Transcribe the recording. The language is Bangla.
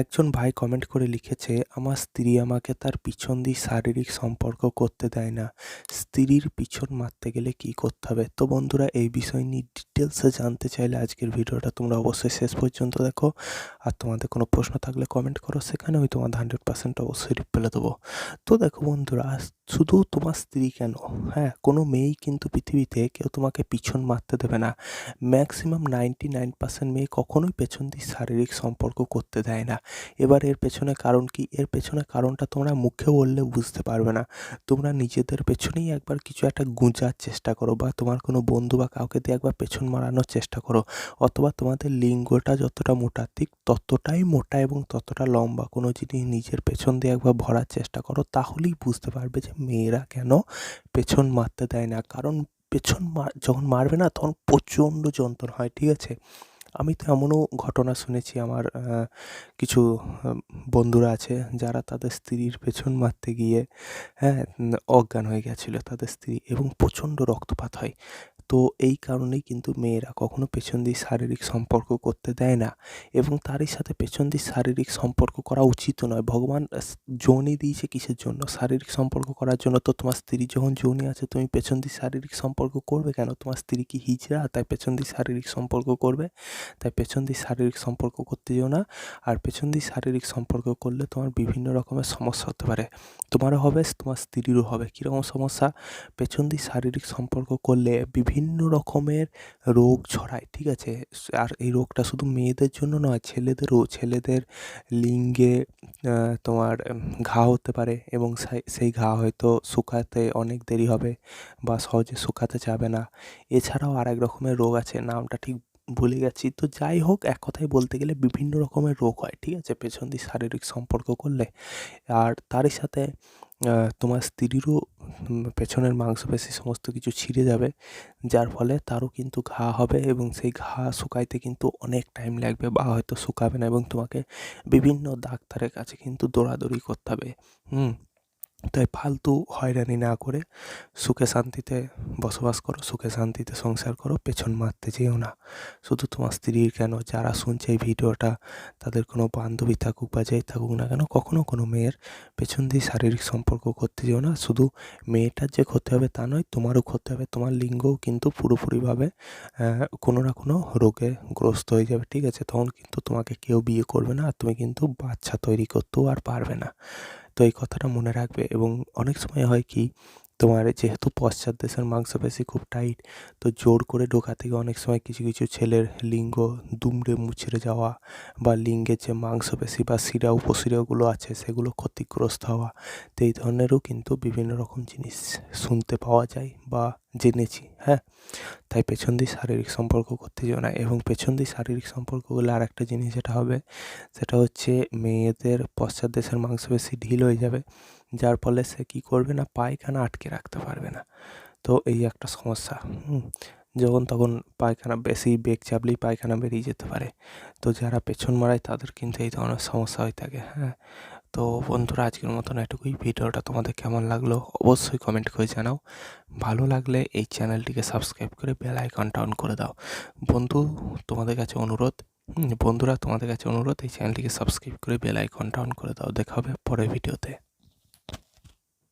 একজন ভাই কমেন্ট করে লিখেছে, আমার স্ত্রী আমাকে তার পিছন দিয়ে শারীরিক সম্পর্ক করতে দেয় না। স্ত্রীর পিছন মারতে গেলে কি করতে হবে? তো বন্ধুরা, এই বিষয় নিয়ে ডিটেলসে জানতে চাইলে আজকের ভিডিওটা তোমরা অবশ্যই শেষ পর্যন্ত দেখো। আর তোমাদের কোনো প্রশ্ন থাকলে কমেন্ট করো, সেখানে আমি তোমাদের হান্ড্রেড পার্সেন্ট অবশ্যই রিপ্লাই দেবো। তো দেখো বন্ধুরা শুধু তোমার স্ত্রী কেন? হ্যাঁ কোনো মেয়েই কিন্তু পৃথিবীতে কেউ তোমাকে পিছন মারতে দেবে না। ম্যাক্সিমাম নাইনটি নাইন পার্সেন্ট মেয়ে কখনোই পেছন দিয়ে শারীরিক সম্পর্ক করতে দেয় না। এবার এর পেছনে কারণ কি? এর পেছনে কারণটা তোমরা মুখে বললে বুঝতে পারবে না। তোমরা নিজেদের পেছনেই একবার কিছু একটা গুঁজার চেষ্টা করো বা তোমার কোনো বন্ধু বা কাউকে দিয়ে একবার পেছন মারানোর চেষ্টা করো। অথবা তোমাদের লিঙ্গটা যতটা মোটা, ঠিক ততটাই মোটা এবং ততটা লম্বা কোনো জিনিস নিজের পেছন দিয়ে একবার ভরার চেষ্টা করো, তাহলেই বুঝতে পারবে যে মেয়েরা কেন পেছন মারতে দেয় না? কারণ পেছন মার যখন মারবে না, তখন প্রচণ্ড যন্ত্রণা হয়, ঠিক আছে? আমি তো এমনও ঘটনা শুনেছি, আমার কিছু বন্ধুরা আছে যারা তাদের স্ত্রীর পেছন মারতে গিয়ে হ্যাঁ অজ্ঞান হয়ে গেছিল তাদের স্ত্রী এবং প্রচণ্ড রক্তপাত হয়। তো এই কারণেই কিন্তু মেয়েরা কখনো পেছন দিয়ে শারীরিক সম্পর্ক করতে দেয় না এবং তারই সাথে পেছন দিয়ে শারীরিক সম্পর্ক করা উচিত নয়। ভগবান যৌনি দিয়েছে কিসের জন্য? শারীরিক সম্পর্ক করার জন্য তো তোমার স্ত্রী যখন যৌনি আছে তুমি পেছন দিয়ে শারীরিক সম্পর্ক করবে কেন? তোমার স্ত্রী কি হিজড়া? তাই পেছন দিয়ে শারীরিক সম্পর্ক করবে। তাই পেছন দিয়ে শারীরিক সম্পর্ক করতে যেও না। আর পেছন দিয়ে শারীরিক সম্পর্ক করলে তোমার বিভিন্ন রকমের সমস্যা হতে পারে। তোমারও হবে, তোমার স্ত্রীরও হবে। কীরকম সমস্যা? পেছন দিয়ে শারীরিক সম্পর্ক করলে বিভিন্ন রকমের রোগ ছড়ায়, ঠিক আছে? আর এই রোগটা শুধু মেয়েদের জন্য নয়, ছেলেদেরও, ছেলেদের লিঙ্গে তোমার ঘা হতে পারে এবং সেই ঘা হয়তো শুকাতে অনেক দেরি হবে বা সহজে শুকাতে যাবে না। এছাড়াও আরেক রকমের রোগ আছে, নামটা ঠিক ভুলে গেছি। তো যাই হোক, এক কথায় বলতে গেলে বিভিন্ন রকমের রোগ হয়, ঠিক আছে? পেছন দিয়ে শারীরিক সম্পর্ক করলে। আর তারই সাথে তোমার স্ত্রীরও পেছনের মাংসপেশি সমস্ত কিছু ছিঁড়ে যাবে, যার ফলে তারও কিন্তু ঘা হবে এবং সেই ঘা শুকাইতে কিন্তু অনেক টাইম লাগবে বা হয়তো শুকাবে না এবং তোমাকে বিভিন্ন ডাক্তারের কাছে কিন্তু দৌড়াদৌড়ি করতে হবে। হুম। তাই ফালতু হয়রানি না করে সুখে শান্তিতে বসবাস করো, সুখে শান্তিতে সংসার করো, পেছন মারতে যেও না। শুধু তোমার স্ত্রীর কেন? যারা শুনছে এই ভিডিওটা, তাদের কোনো বান্ধবী থাকুক বা যাই থাকুক না কেন কখনও কোনো মেয়ের পেছন দিয়ে শারীরিক সম্পর্ক করতে যেও না। শুধু মেয়েটার যে ক্ষতি হবে তা নয়, তোমারও ক্ষতি হবে। তোমার লিঙ্গও কিন্তু পুরোপুরিভাবে কোনো না কোনো রোগে গ্রস্ত হয়ে যাবে, ঠিক আছে? তখন কিন্তু তোমাকে কেউ বিয়ে করবে না, আর তুমি কিন্তু বাচ্চা তৈরি করতেও আর পারবে না। তো এই কথাটা মনে রাখবে এবং অনেক সময় হয় কি তোমার যেহেতু পশ্চাৎ দেশের মাংসপেশি খুব টাইট তো জোর করে ঢোকা থেকে অনেক সময় কিছু কিছু ছেলের লিঙ্গ দুমড়ে মুচড়ে যাওয়া বা লিঙ্গের যে মাংসপেশি বা শিরা, উপশিরাগুলো আছে, সেগুলো ক্ষতিগ্রস্ত হওয়া, তো এই ধরনেরও কিন্তু বিভিন্ন রকম জিনিস শুনতে পাওয়া যায় বা জেনেছি হ্যাঁ? তাই পেছন দিয়ে শারীরিক সম্পর্ক করতে যেও না। এবং পেছন দিয়ে শারীরিক সম্পর্ক করলে আর একটা জিনিস যেটা হবে, সেটা হচ্ছে মেয়েদের পশ্চাৎ দেশের মাংসপেশি ঢিল হয়ে যাবে। যার ফলে সে কী করবে না, পায়খানা আটকে রাখতে পারবে না। তো এই একটা সমস্যা যখন তখন পায়খানা বেশি বেগ চাপলেই পায়খানা বেরিয়ে যেতে পারে। তো যারা পেছন মারায় তাদের কিন্তু এই ধরনের সমস্যা হয়ে থাকে হ্যাঁ। তো বন্ধুরা, আজকের মতন এটুকুই। ভিডিওটা তোমাদের কেমন লাগল অবশ্যই কমেন্ট করে জানাও। ভালো লাগলে এই চ্যানেলটিকে সাবস্ক্রাইব করে বেল আইকনটা অন করে দাও। বন্ধু, তোমাদের কাছে অনুরোধ বন্ধুরা, তোমাদের কাছে অনুরোধ, এই চ্যানেলটিকে সাবস্ক্রাইব করে বেল আইকনটা অন করে দাও। দেখা হবে পরের ভিডিওতে।